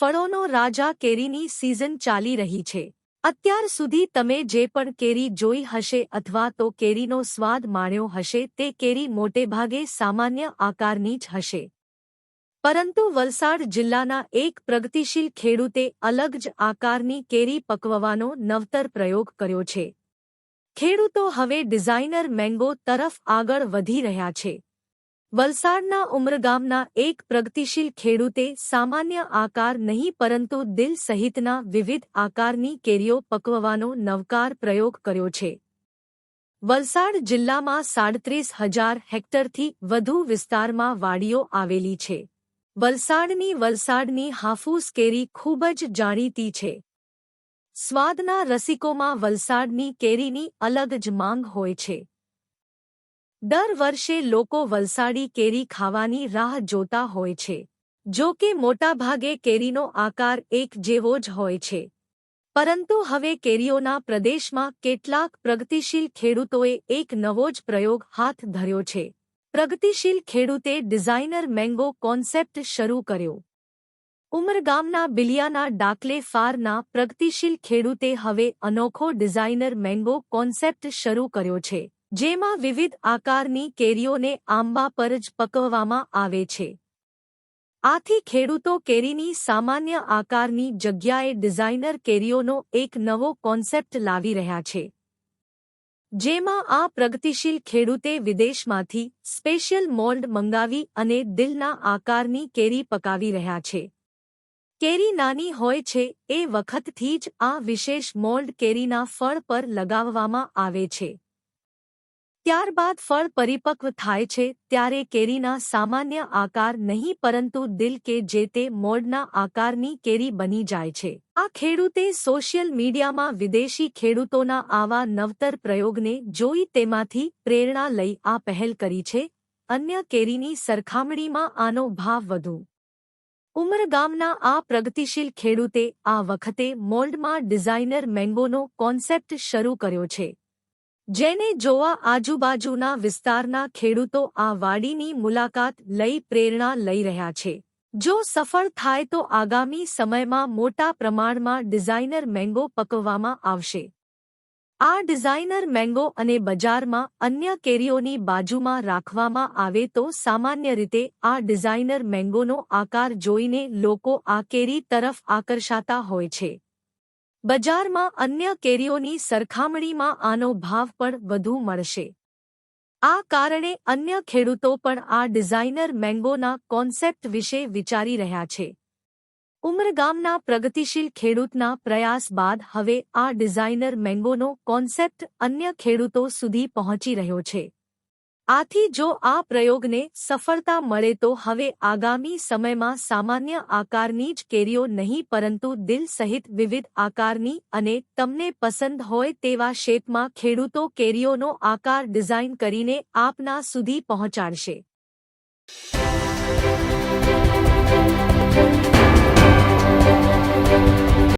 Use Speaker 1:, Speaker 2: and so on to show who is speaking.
Speaker 1: ફળોનો રાજા કેરીની સિઝન ચાલી રહી છે. અત્યાર સુધી તમે જે પણ કેરી જોઈ હશે અથવા તો કેરીનો સ્વાદ માણ્યો હશે તે કેરી મોટેભાગે સામાન્ય આકારની જ હશે. પરંતુ વલસાડ જિલ્લાના એક પ્રગતિશીલ ખેડૂતે અલગ જ આકારની કેરી પકવવાનો નવતર પ્રયોગ કર્યો છે. ખેડૂતો હવે ડિઝાઇનર મેંગો તરફ આગળ વધી રહ્યા છે. વલસાડના ઉમરગામના એક પ્રગતિશીલ ખેડૂતે સામાન્ય આકાર નહીં પરંતુ દિલ સહિતના વિવિધ આકારની કેરીઓ પકવવાનો નવકાર પ્રયોગ કર્યો છે. વલસાડ જિલ્લામાં સાડત્રીસ હજાર હેક્ટરથી વધુ વિસ્તારમાં વાડીઓ આવેલી છે. વલસાડની વલસાડની હાફૂસ કેરી ખૂબ જ જાણીતી છે. સ્વાદના રસિકોમાં વલસાડની કેરીની અલગ જ માંગ હોય છે. દર વર્ષે લોકો વલસાડી કેરી ખાવાની રાહ જોતા હોય છે, જો કે મોટાભાગે કેરીનો આકાર એક જેવો જ હોય છે. પરંતુ હવે કેરીઓના પ્રદેશમાં કેટલાક પ્રગતિશીલ ખેડૂતોએ એક નવો જ પ્રયોગ હાથ ધર્યો છે. પ્રગતિશીલ ખેડૂતે ડિઝાઇનર મેંગો કોન્સેપ્ટ શરૂ કર્યો. ઉમરગામના બિલિયાના ડાકલે ફારના પ્રગતિશીલ ખેડૂતે હવે અનોખો ડિઝાઇનર મેંગો કોન્સેપ્ટ શરૂ કર્યો છે. જેમાં વિવિધ આકારની કેરીઓને આંબા પર જ પકવવામાં આવે છે. આથી ખેડૂતો કેરીની સામાન્ય આકારની જગ્યાએ ડિઝાઇનર કેરીઓનો એક નવો કોન્સેપ્ટ લાવી રહ્યા છે. જેમાં આ પ્રગતિશીલ ખેડૂતે વિદેશમાંથી સ્પેશિયલ મોલ્ડ મંગાવી અને દિલના આકારની કેરી પકાવી રહ્યા છે. કેરી નાની હોય છે એ વખતથી જ આ વિશેષ મોલ્ડ કેરીના ફળ પર લગાવવામાં આવે છે. ત્યારબાદ ફળ પરિપક્વ થાય છે ત્યારે કેરીના સામાન્ય આકાર નહીં પરંતુ દિલ કે જે તે મોડના આકારની કેરી બની જાય છે. આ ખેડૂતે સોશિયલ મીડિયામાં વિદેશી ખેડૂતોના આવા નવતર પ્રયોગને જોઈ તેમાંથી પ્રેરણા લઈ આ પહેલ કરી છે. અન્ય કેરીની સરખામણીમાં આનો ભાવ વધુ. ઉમરગામના આ પ્રગતિશીલ ખેડૂતે આ વખતે મોલ્ડમાં ડિઝાઇનર મેંગોનો કોન્સેપ્ટ શરૂ કર્યો છે. જેને જોવા આજુબાજુના વિસ્તારના ખેડૂતો આ વાડીની મુલાકાત લઈ પ્રેરણા લઈ રહ્યા છે. જો સફળ થાય તો આગામી સમયમાં મોટા પ્રમાણમાં ડિઝાઇનર મેંગો પકવવામાં આવશે. આ ડિઝાઇનર મેંગો અને બજારમાં અન્ય કેરીઓની બાજુમાં રાખવામાં આવે તો સામાન્ય રીતે આ ડિઝાઇનર મેંગોનો આકાર જોઈને લોકો આ કેરી તરફ આકર્ષાતા હોય છે. બજારમાં અન્ય કેરીઓની સરખામણીમાં આનો ભાવ પણ વધુ મળશે. આ કારણે અન્ય ખેડૂતો પણ આ ડિઝાઇનર મેંગોના કોન્સેપ્ટ વિશે વિચારી રહ્યા છે. ઉમરગામના પ્રગતિશીલ ખેડૂતના પ્રયાસ બાદ હવે આ ડિઝાઇનર મેંગોનો કોન્સેપ્ટ અન્ય ખેડૂતો સુધી પહોંચી રહ્યો છે. આથી જો આ પ્રયોગને સફળતા મળે તો હવે આગામી સમયમાં સામાન્ય આકારની જ કેરીઓ નહીં પરંતુ દિલ સહિત વિવિધ આકારની અને તમને પસંદ હોય તેવા શેપમાં ખેડૂતો કેરીઓનો આકાર ડિઝાઇન કરીને આપના સુધી પહોંચાડશે
Speaker 2: Thank you.